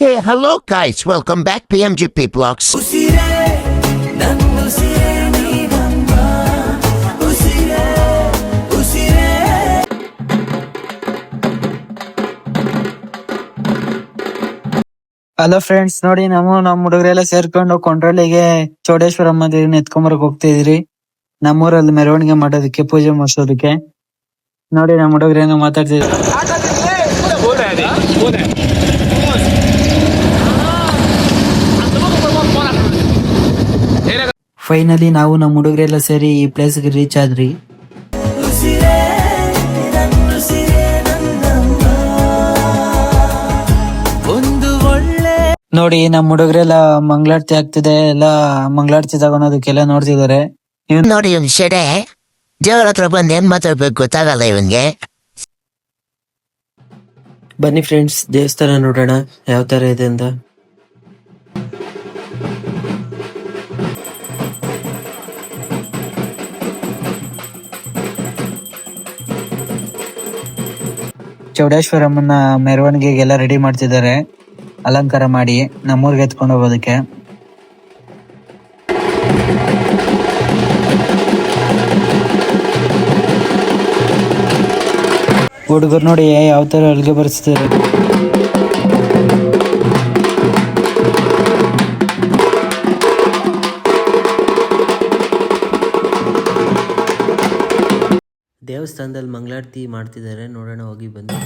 Hey, hello guys, welcome back PMGP ಉಸಿರೇ hello friends ನೋಡಿ ನಾವು ನಮ್ ಹುಡುಗರೆಲ್ಲ ಸೇರ್ಕೊಂಡು ಕೊಂಡ್ರಳ್ಳಿಗೆ ಚೌಡೇಶ್ವರಮ್ಮ ದೇವಿನ ಎತ್ಕೊಂಬರಕ್ ಹೋಗ್ತಾ ಇದ್ರಿ ನಮ್ಮೂರಲ್ಲಿ ಮೆರವಣಿಗೆ ಮಾಡೋದಕ್ಕೆ ಪೂಜೆ ಮಾಡಿಸೋದಕ್ಕೆ. ನೋಡಿ ನಮ್ಮ ಹುಡುಗರೇನೋ ಮಾತಾಡ್ತಿದ್ರು ಫೈನಲಿ ನಾವು ನಮ್ಮ ಹುಡುಗರೆಲ್ಲ ಸೇರಿ ಈ ಪ್ಲೇಸ್ಗೆ ರೀಚ್ ಆದ್ರಿ ನೋಡಿ ನಮ್ಮ ಹುಡುಗರೆಲ್ಲ ಮಂಗಳಾರತಿ ಆಗ್ತಿದೆ. ಎಲ್ಲ ಮಂಗಳಾರತಿ ತಗೊಳೋದಕ್ಕೆಲ್ಲ ನೋಡ್ತಿದಾರೆ ಇವ್ನ್ ನೋಡಿ ಇವ್ನ್ ಶೆಡೆ. ದೇವ್ರ ಹತ್ರ ಬಂದು ಏನ್ ಮಾತಾಡ್ಬೇಕು ಗೊತ್ತಾಗಲ್ಲ ಇವನ್ಗೆ. ಬನ್ನಿ ಫ್ರೆಂಡ್ಸ್ ದೇವಸ್ಥಾನ ನೋಡೋಣ. ಯಾವ ತರ ಇದೆ ಅಂತ. ಚೌಡೇಶ್ವರಮ್ಮನ ಮೆರವಣಿಗೆಗೆಲ್ಲ ರೆಡಿ ಮಾಡ್ತಿದ್ದಾರೆ. ಅಲಂಕಾರ ಮಾಡಿ ನಮ್ಮೂರ್ಗೆ ಎತ್ಕೊಂಡು ಹೋಗೋದಕ್ಕೆ. ಹುಡುಗರು ನೋಡಿ ಯಾವ ತರ ಅಲ್ಲಿಗೆ ಬರ್ಸ್ತಾರೆ ದೇವಸ್ಥಾನದಲ್ಲಿ ಮಂಗಳಾರತಿ ಮಾಡ್ತಿದ್ದಾರೆ ನೋಡೋಣ ಹೋಗಿ ಬನ್ನಿ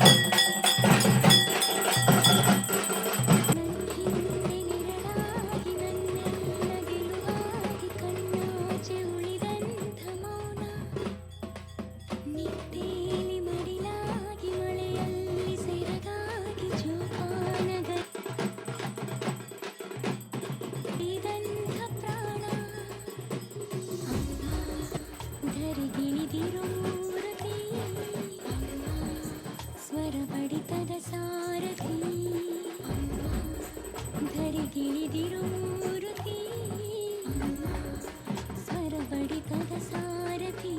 ಸಾರಥಿ. ಸಾರಥಿ.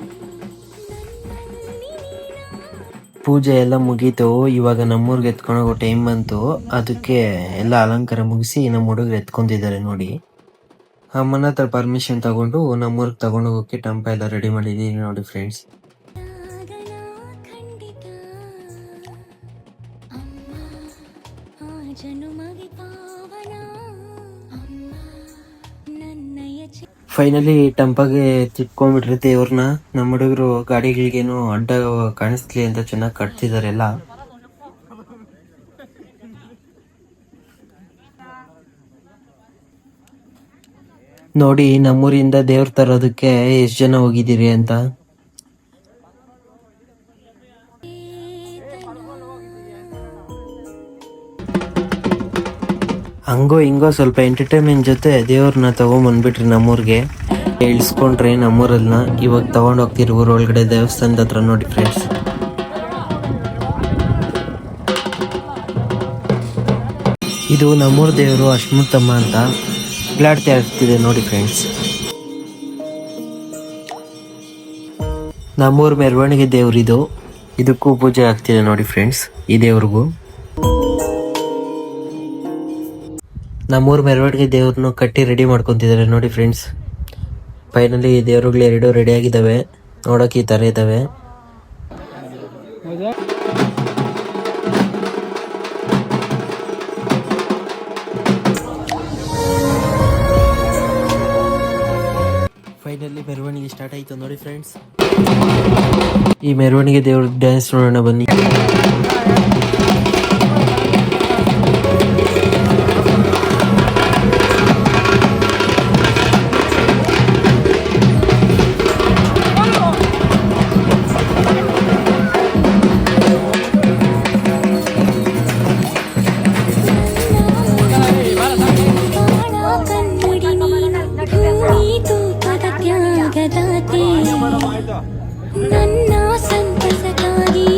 ಪೂಜೆ ಎಲ್ಲ ಮುಗೀತು. ಇವಾಗ ನಮ್ಮೂರ್ಗೆ ಎತ್ಕೊಂಡು ಹೋಗೋ ಟೈಮ್ ಬಂತು. ಅದಕ್ಕೆ ಎಲ್ಲ ಅಲಂಕಾರ ಮುಗಿಸಿ ನಮ್ಮ ಹುಡುಗರು ಎತ್ಕೊಂಡಿದ್ದಾರೆ ನೋಡಿ. ಅಮ್ಮನ ಹತ್ರ ಪರ್ಮಿಷನ್ ತಗೊಂಡು ನಮ್ಮೂರ್ಗೆ ತಗೊಂಡು ಹೋಗೋಕೆ ಟಂಪ ಎಲ್ಲ ರೆಡಿ ಮಾಡಿದೀನಿ ನೋಡಿ ಫ್ರೆಂಡ್ಸ್ ಫೈನಲಿ ಟಂಪಾಗೆ ತಿಟ್ಕೊಂಡ್ಬಿಟ್ರಿ ದೇವ್ರನ್ನ. ನಮ್ಮ ಹುಡುಗರು ಗಾಡಿಗಳಿಗೇನು ಅಡ್ಡ ಕಾಣಿಸ್ಲಿ ಅಂತ ಚೆನ್ನಾಗಿ ಕಟ್ತಿದ್ದಾರೆ ಎಲ್ಲ ನೋಡಿ, ನಮ್ಮೂರಿಂದ ದೇವ್ರ ತರೋದಕ್ಕೆ ಎಷ್ಟ್ ಜನ ಹೋಗಿದ್ದೀರಿ ಅಂತ. ಹಂಗೋ ಹಿಂಗೋ ಸ್ವಲ್ಪ ಎಂಟರ್ಟೈನ್ಮೆಂಟ್ ಜೊತೆ ದೇವ್ರನ್ನ ತಗೊಂಬಂದ್ಬಿಟ್ರಿ ನಮ್ಮೂರಿಗೆ. ಇಳಿಸ್ಕೊಂಡ್ರಿ ನಮ್ಮೂರಲ್ಲ ಇವಾಗ ತಗೊಂಡ್ ಹೋಗ್ತಿರಿ ಊರ್ ಒಳಗಡೆ ದೇವಸ್ಥಾನದ ಹತ್ರ ನೋಡಿ ಫ್ರೆಂಡ್ಸ್ ಇದು ನಮ್ಮೂರ್ ದೇವರು ಅಶ್ಮುತ್ತಮ್ಮ ಅಂತ. ಗ್ಲಾಡ್ತಿ ಆಗ್ತಿದೆ ನೋಡಿ ಫ್ರೆಂಡ್ಸ್ ನಮ್ಮೂರ ಮೆರವಣಿಗೆ ದೇವ್ರಿದು. ಇದಕ್ಕೂ ಪೂಜೆ ಆಗ್ತಿದೆ ನೋಡಿ ಫ್ರೆಂಡ್ಸ್ ಈ ದೇವ್ರಿಗೂ. ನಮ್ಮೂರ್ ಮೆರವಣಿಗೆ ದೇವ್ರನ್ನು ಕಟ್ಟಿ ರೆಡಿ ಮಾಡ್ಕೊಂತಿದ್ದಾರೆ ನೋಡಿ ಫ್ರೆಂಡ್ಸ್ ಫೈನಲಿ ದೇವರುಗಳು ಎರಡು ರೆಡಿ ಆಗಿದ್ದಾವೆ ನೋಡೋಕೆ ಈ ಥರ ಇದ್ದಾವೆ ಫೈನಲಿ ಮೆರವಣಿಗೆ ಸ್ಟಾರ್ಟ್ ಆಯ್ತು. ನೋಡಿ ಫ್ರೆಂಡ್ಸ್ ಈ ಮೆರವಣಿಗೆ ದೇವ್ರ ಡ್ಯಾನ್ಸ್ ನೋಡೋಣ ಬನ್ನಿ. ನನ್ನ ಸಂತಸಕ್ಕಾಗಿ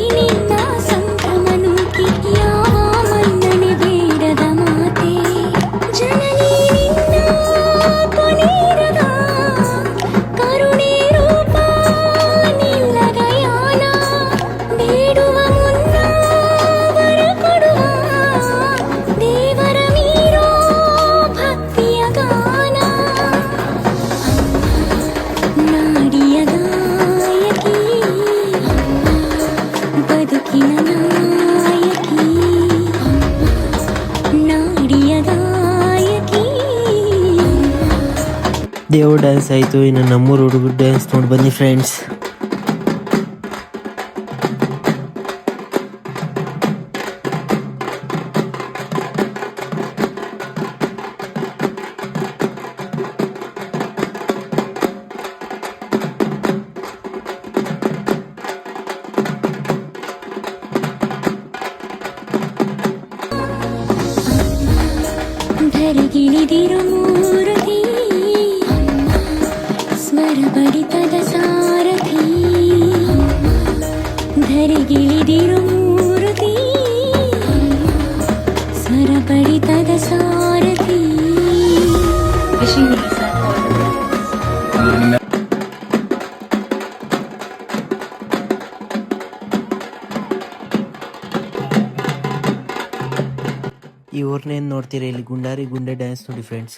ದೇವ್ರ ಡ್ಯಾನ್ಸ್ ಆಯಿತು. ಇನ್ನು ನಮ್ಮೂರು ಹುಡುಗರು ಡ್ಯಾನ್ಸ್ ನೋಡಿ ಬನ್ನಿ ಫ್ರೆಂಡ್ಸ್ ಈ ಊರ್ನೇನು ನೋಡ್ತೀರಾ? ಇಲ್ಲಿ ಗುಂಡಾರಿ ಗುಂಡೆ ಡ್ಯಾನ್ಸ್ ನೋಡಿ ಫ್ರೆಂಡ್ಸ್